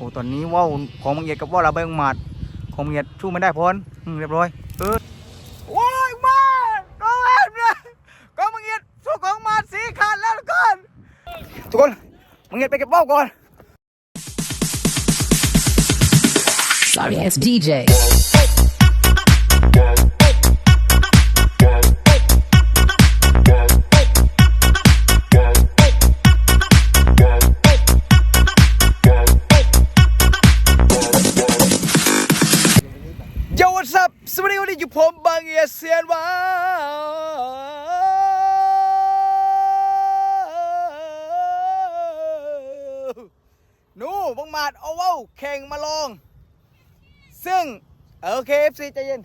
อ้ตอนนี้ว่าวของมังเอียดกับว่าวลาใบมังหมัดของมังเอียดชู้ไม่ได้พ้นอืมเรียบร้อยเออว้ายมาก็เห็นเลยก็มังเอียดสู้ของหมัดสีขาดแล้วทุกคนทุกคนมังเอียดไปเก็บว่าวก่อน Sorry ass DJ. ยเซียนวาหนูบังหมาดเอาว้าแข่งมาลอง ซึ่งโอเค FC ใจเย็น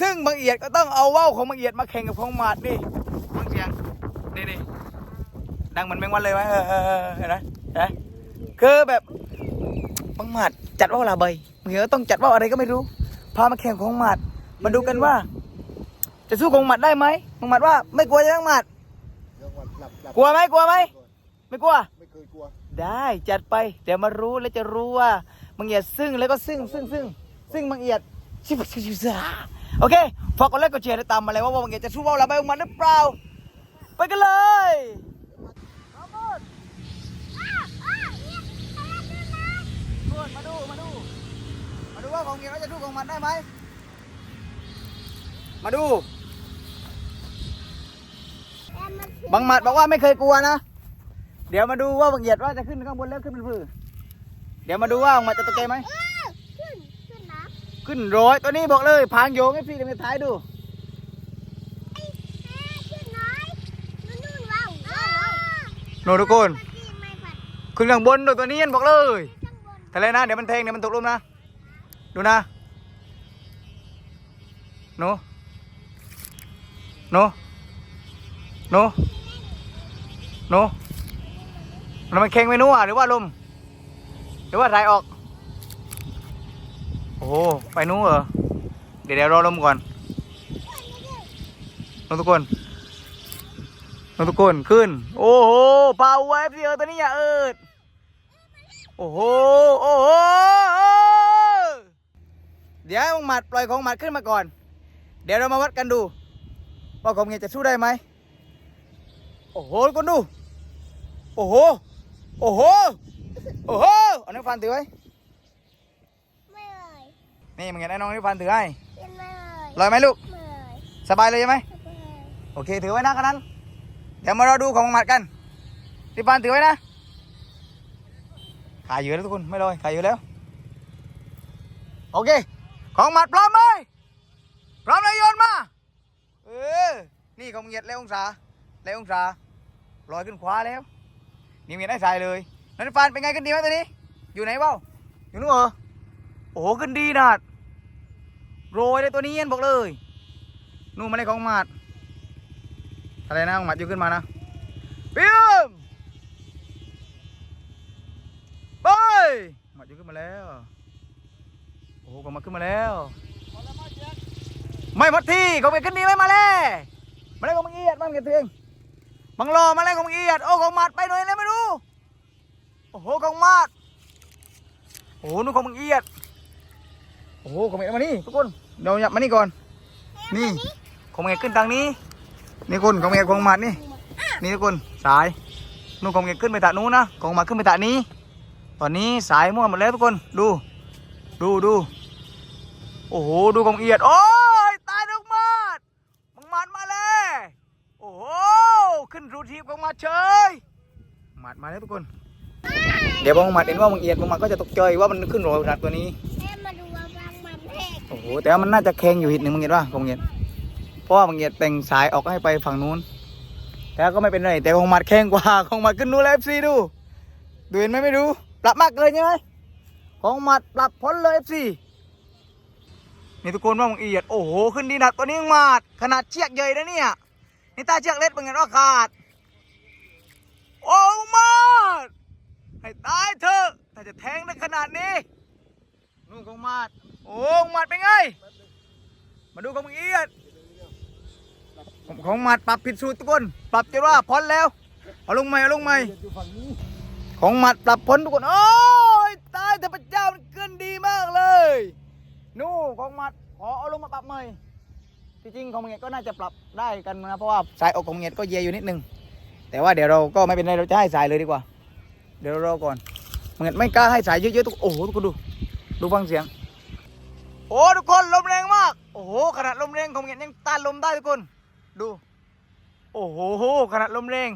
ซึ่งบางเอียดก็ต้องเอาว้าของบางเอียดมาแข่งกับของหมาดนี่ฟังเสียงนี่นี่ดังเหมือนแมงวันเลยไหมเออเออเห็นไหมเห็นไหมคือแบบบางหมาดจัดว่าวลาใบเหมือนต้องจัดว่าวอะไรก็ไม่รู้ พามาแข่งของหมัดมาดูกันว่า จะสู้ของหมัดได้ไหมของหมัดว่าไม่กลัวจะทั้งหมัดเรื่องวันหลับหลับกลัวไหมกลัวไหม ไม่กลัว ไม่เคยกลัวได้จัดไป เดี๋ยวมารู้แล้วจะรู้ว่ามังเอียดซึ่งแล้วก็ซึ่งซึ่งซึ่งซึ่งมังเอียดชิบชิบชิบซาโอเคฝากกดไลค์กดแชร์และตามมาเลยว่าว่ามังเอียดจะสู้ว่าเราไปของมันหรือเปล่า ไปกันเลยมาดูมาดูมาดูว่าของเอียดว่าจะสู้ของมันได้ไหม มาดู บังหมัดบอกว่าไม่เคยกลัวนะ เดี๋ยวมาดูว่าบังเหยียดว่าจะขึ้นข้างบนแล้วขึ้นเป็นพือเดี๋ยวมาดูว่าบังหมัดจะตกใจไหม ขึ้น ขึ้นนะ ขึ้นร้อยตัวนี้บอกเลยพางโยงให้พี่เดี๋ยวไปท้ายดูเอ้ยขึ้นน้อยนู่นนู่นว้าวว้าวว้าวโน่ทุกคนเมื่อกี้ไม่ผัดขึ้นข้างบนดูตัวนี้บอกเลยข้างบนทะเลนะเดี๋ยวมันแทงเดี๋ยวมันตกหลุมนะ ดูนะหนู หนูหนูหนูแล้วมันเค็งไม่นู้อะหรือว่าลมหรือว่าถ่ายออก โอ้ไปนู้เหรอ เดี๋ยวเดี๋ยวรอลมก่อนน้องทุกคนน้องทุกคนขึ้น โอ้โหพาวเวฟเออตัวนี้อย่าเอิดโอ้โห โอ้โห เดี๋ยวมึงหมัดปล่อยของหมัดขึ้นมาก่อน เดี๋ยวเรามาวัดกันดู ว่าของเงี้ยจะสู้ได้ไหมโอ้โหทุกคนดู โอ้โห โอ้โห โอ้โห เอานิ้วฟันถือไว้ ไม่เลยนี่มึงเห็นไอ้น้องนิ้วฟันถือให้เป็นไม่เลยลอยไหมลูก ไม่เลยสบายเลยใช่ไหม ไม่เลยโอเค ถือไว้นะกันนั้น เดี๋ยวมารอดูของหมัดกันนิ้วฟันถือไว้นะ ขายเยอะแล้วทุกคน ไม่ลอย ขายเยอะแล้ว โอเค ของหมัดพร้อมไหมพร้อมเลยโยนมาเออนี่ของเหยียดแล้วองศาแล้วองศาลอยขึ้นขวาแล้ว นี่มีได้ใส่เลยนันฟานเป็นไงขึ้นดีไหมตัวนี้ อยู่ไหนเบ้าอยู่นู้นเหรอโอ้โหขึ้นดีนะโรยเลยตัวนี้เย็นบอกเลยนู่นมาเลยของหมัดอะไรนะของหมัดอยู่ขึ้นมานะเปียมไปหมัดอยู่ขึ้นมาแล้วโอ้โหของหมัดขึ้นมาแล้ว ไม่หมดที่ของเอียดขึ้นดีไหมมาเลยมาเลยของมึงเอียดบ้างเกียรติเองบังรอมาเลยของมึงเอียดโอ้ของมัดไปหน่อยเลยไม่รู้โอ้โหของมัดโอ้โหนู่นของมึงเอียดโอ้โหของเอียดมานี่ทุกคนเดี๋ยวหยับมานี่ก่อน นี่ของเอียดขึ้นทางนี้ นี่คุณของเอียดของมัดนี่ นี่ทุกคนสายนู่นของเอียดขึ้นไปตะนู้นนะของมัดขึ้นไปตะนี้ ตอนนี้สายมั่วหมดแล้วทุกคนดู ดูดูโอ้โหดูของเอียดโอ้ยตายทุกมาดมังมัดมาเลยโอ้โหขึ้นรู ทีบของมาเฉยหมัดมาแล้วทุกคน เดี๋ยวบางหมัดเห็นว่ามังเอียดบางหมัดก็จะตกใจว่ามันขึ้นโรยขนาดตัวนี้แม่มาดูว่าบางมันแพกโอ้โหแต่ว่ามันน่าจะแข็งอยู่หิดหนึ่งมังเอียดว่าของมังเอียดเพราะว่ามังเอียดแต่งสายออกให้ไปฝั่งนู้น แต่ก็ไม่เป็นไรแต่ของหมัดแข็งกว่าของหมัดขึ้นนู้นแล้วเอฟซีดูดูเห็นไหมไม่รู้ปรับมากเกินใช่ไหมของหมัดปรับพ้นเลยเอฟซีนี่ทุกคนว่ามังเอียดโอ้โหขึ้นดีหนักตัวนี้หมัดขนาดเชือกใหญ่นะเนี่ยนี่ตาเชือกเล็กเป็นไงว่าขาด โอ้มาดให้ตายเถอะถ้าจะแทงในขนาดนี้นู่นของมาดโอ้ของมาดเป็นไง มาดูของมึงเอียดผมของมัดปรับผิดสูตรทุกคน ปรับจนว่าพ้นแล้วเอาลงใหม่เอาลงใหม่ของมัดปรับพ้นทุกคนโอ้ยตายเถอะพระเจ้ามันเกินดีมากเลย นู่ของมัดขอเอาลงมาปรับใหม่ที่จริงของเงียดก็น่าจะปรับได้กันนะเพราะว่าสายอกของเงียดก็เยอยู่นิดนึง แต่ว่าเดี๋ยวเราก็ไม่เป็นไรเราจะให้สายเลยดีกว่า เดี๋ยวเรารอก่อนมึงเงียไม่กล้าให้สายเยอะๆทุกโอ้โหทุกคนดู ดูฟังเสียง โอ้ทุกคนลมแรงมาก โอ้โหขนาดลมแรงของมึงเงียยังต้านลมได้ทุกคน ดู โอ้โหขนาดลมแรง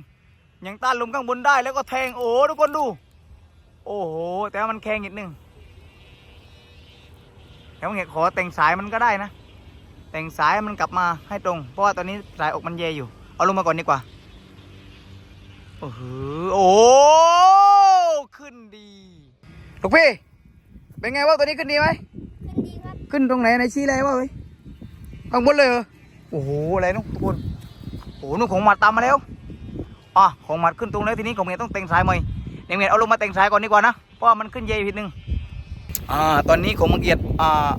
ยังต้านลมข้างบนได้แล้วก็แทงโอ้ทุกคนดู โอ้โหแต่ว่ามันแข็งนิดนึงแต่ว่าเงี้ยขอแต่งสายมันก็ได้นะ แต่งสายมันกลับมาให้ตรง เพราะว่าตอนนี้สายอกมันเยอยู่ เอาลงมาก่อนดีกว่า โอ้โหโอ้ขึ้นดีลูกพี่ เป็นไงว่าตัวนี้ขึ้นดีไหมขึ้นดีครับ ขึ้นตรงไหนไหนชี้อะไรวะเฮ้ยข้างบนเลยเหรอโอ้โหอะไรนุ๊กทุกคนโอ้โหนุ๊กของหมัดตามมาแล้วอะของหมัดขึ้นตรงแล้วทีนี้ของเมียต้องแต่งสายใหม่เดี๋ยวเมียเอาลงมาแต่งสายก่อนดีกว่านะเพราะว่ามันขึ้นเยผิดนึงอ่าตอนนี้ของมังเอียดอ่า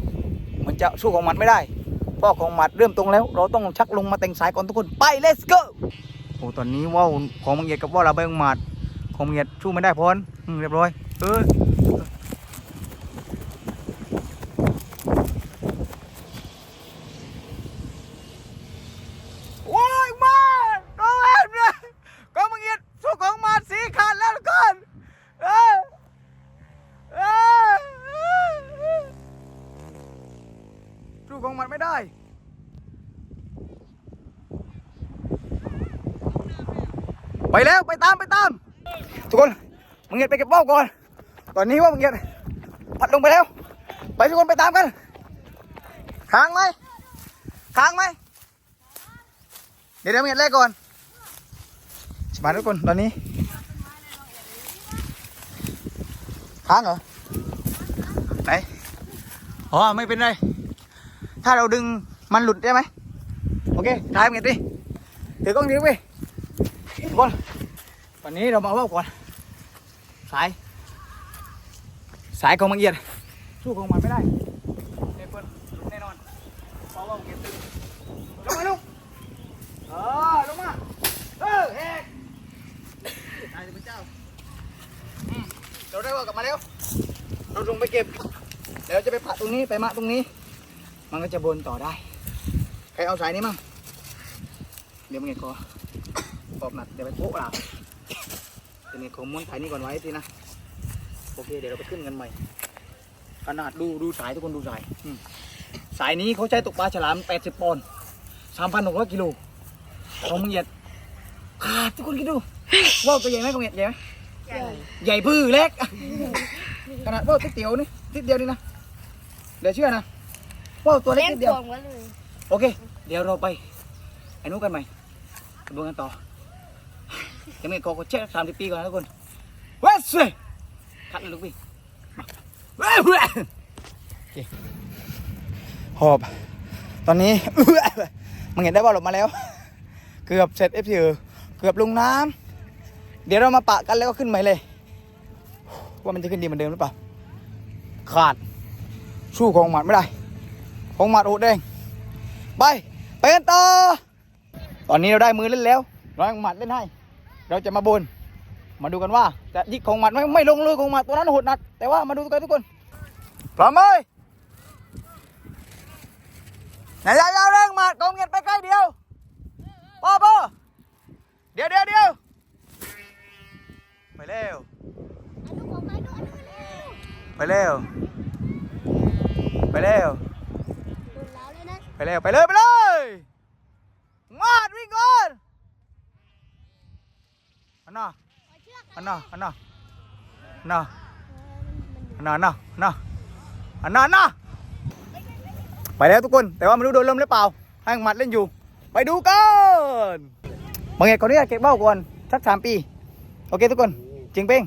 มันจะสู้ของหมัดไม่ได้เพราะของหมัดเริ่มตรงแล้ว เราต้องชักลงมาแต่งสายก่อนทุกคนไป let's go โอ้ตอนนี้ว่าวของมังเอียดกับว่าวเราใบของหมัดของมังเอียดชู้ไม่ได้พ้นเรียบร้อย เออ โอ้ยมาก็เห็นเลยก็มึงเงียสู้ของมาสีขาดแล้วทุกคนเออเออสู้ของมันไม่ได้ ไปแล้วไปตามไปตาม ทุกคนมึงเงียไปเก็บว่าวก่อน ตอนนี้ว่ามึงเงียพัดลงไปแล้ว ไปทุกคนไปตามกันค้างไหมค้างไหมเดี๋ยวเดี๋ยวเมียแรกก่อนมาทุกคนตอนนี้ค้างเหรอไหนอ๋อไม่เป็นไรถ้าเราดึงมันหลุดได้ไหมโอเคถ่ายเมียดิถือกล้องดีไป กคนตอนนี้เรามาว่าก่อนสาย สายของมังเอียดสู้ของมันไม่ได้เด็กคนแน่นอนเพราะว่ามังเอียดตึงลงมาลูกเออลงมาเออเฮกตายเลยพระเจ้าเราได้ว่ากลับมาแล้วเราลงไปเก็บเดี๋ยวจะไปปัดตรงนี้ไปมะตรงนี้ มันก็จะบนต่อได้ใครเอาสายนี้มั่งเดี๋ยวมึงเห็นคอป อบหนักเดี๋ยวไปโป๊ะเราเดี๋ยวมึงขอม้วนสายนี้ก่อนไว้ทีนะ โอเค เดี๋ยวเราไปขึ้นกันใหม่ ขนาดดูดูสายทุกคนดูสายอืมสายนี้เขาใช้ตกปลาฉลาม 80ปอนด์3,600กิโลของมึงเหยียดขาดทุกคนคิดดูว่าวตัวใหญ่ไหมของเหยียดใหญ่ไหมใหญ่พื้อเล็ก ขนาดว่าวติ๊กเดียวนี่ติ๊กเดียวนี่นะเดี๋ยวเชื่อนะว่าวตัวเล็กเล่นนิดเดียวตัวมาเลยโอเค เดี๋ยวเราไปไอ้นู้นกันใหม่ไปดูกันต่อ ยังไม่กอกดเช็คสามสิบปีก่อนนะทุกคนเว้ยสวยคัดเลยลูกพี่เว้ยเว้ยโอหอบ ตอนนี้มึงเห็นได้ว่าหลบมาแล้ว เกือบเสร็จเอฟซีเกือบลงน้ำเดี๋ยวเรามาปะกันแล้วก็ขึ้นใหม่เลย ว่ามันจะขึ้นดีเหมือนเดิมหรือเปล่า ขาด สู้ของหมัดไม่ได้ ของหมัดโอดแดงไป ไปกันต่อ ตอนนี้เราได้มือเล่นแล้วเราให้ของหมัดเล่นให้ เราจะมาบน มาดูกันว่าจะยิกของมัดไหมไม่ลงเลยของมัดตัวนั้นโหดหนัก แต่ว่ามาดูกันทุกคนพร้อมไหมไหนยาวๆแรงมัดกองเงียนไปใกล้เดียวพ่อพ่อเดี๋ยวเดี๋ยวเดี๋ยวไปเร็วไปเร็วไปเร็วไปเร็วไปเลยไปเลยมาดวิ่งก่อน อันน่ะขอเชือกอันน่ะอันน่ะอันน่ะอันน่ะอันน่ะอันน่ะอันน่ะอันน่ะไปแล้วทุกคน แต่ว่าไม่รู้โดนลมหรือเปล่าให้หมัดเล่นอยู่ ไปดูกันบางอย่างก่อนนี้เก็บเบ้าก่อนสักสามปี โอเคทุกคน จริงเป้ง